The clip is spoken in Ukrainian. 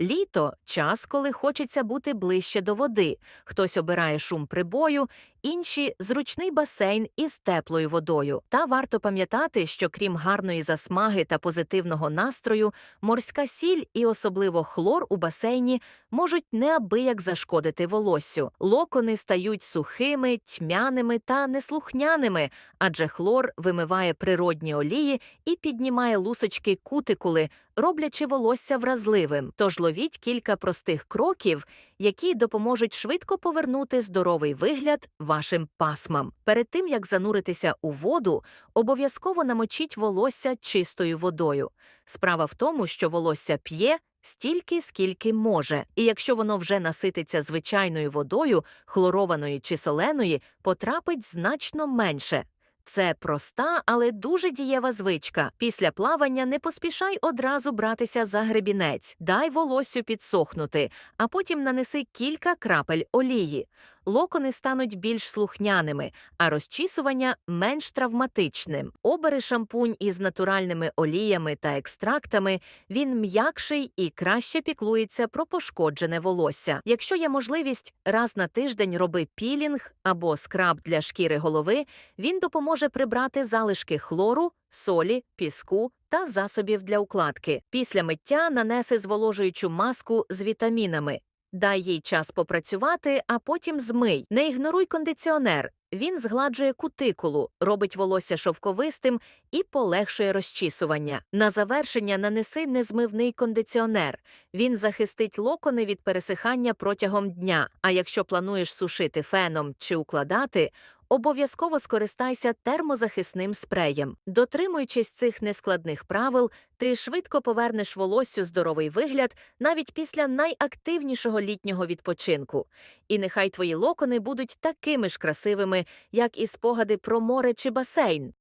Літо час, коли хочеться бути ближче до води. Хтось обирає шум прибою, інші зручний басейн із теплою водою. Та варто пам'ятати, що крім гарної засмаги та позитивного настрою, морська сіль і особливо хлор у басейні можуть неабияк зашкодити волоссю. Локони стають сухими, тьмяними та неслухняними, адже хлор вимиває природні олії і піднімає лусочки кутикули, роблячи волосся вразливим. Тож ловіть кілька простих кроків, які допоможуть швидко повернути здоровий вигляд вашим пасмам. Перед тим як зануритися у воду, обов'язково намочіть волосся чистою водою. Справа в тому, що волосся п'є. Стільки, скільки може, і якщо воно вже насититься звичайною водою, хлорованої чи соленої, потрапить значно менше. Це проста, але дуже дієва звичка. Після плавання не поспішай одразу братися за гребінець, дай волоссю підсохнути, а потім нанеси кілька крапель олії. Локони стануть більш слухняними, а розчісування менш травматичним. Обери шампунь із натуральними оліями та екстрактами, він м'якший і краще піклується про пошкоджене волосся. Якщо є можливість, раз на тиждень роби пілінг або скраб для шкіри голови, він допоможе прибрати залишки хлору, солі, піску та засобів для укладки. Після миття нанеси зволожуючу маску з вітамінами. Дай їй час попрацювати, а потім змий. Не ігноруй кондиціонер. Він згладжує кутикулу, робить волосся шовковистим і полегшує розчісування. На завершення нанеси незмивний кондиціонер. Він захистить локони від пересихання протягом дня. А якщо плануєш сушити феном чи укладати, обов'язково скористайся термозахисним спреєм. Дотримуючись цих нескладних правил, ти швидко повернеш волоссю здоровий вигляд навіть після найактивнішого літнього відпочинку. І нехай твої локони будуть такими ж красивими, як і спогади про море чи басейн.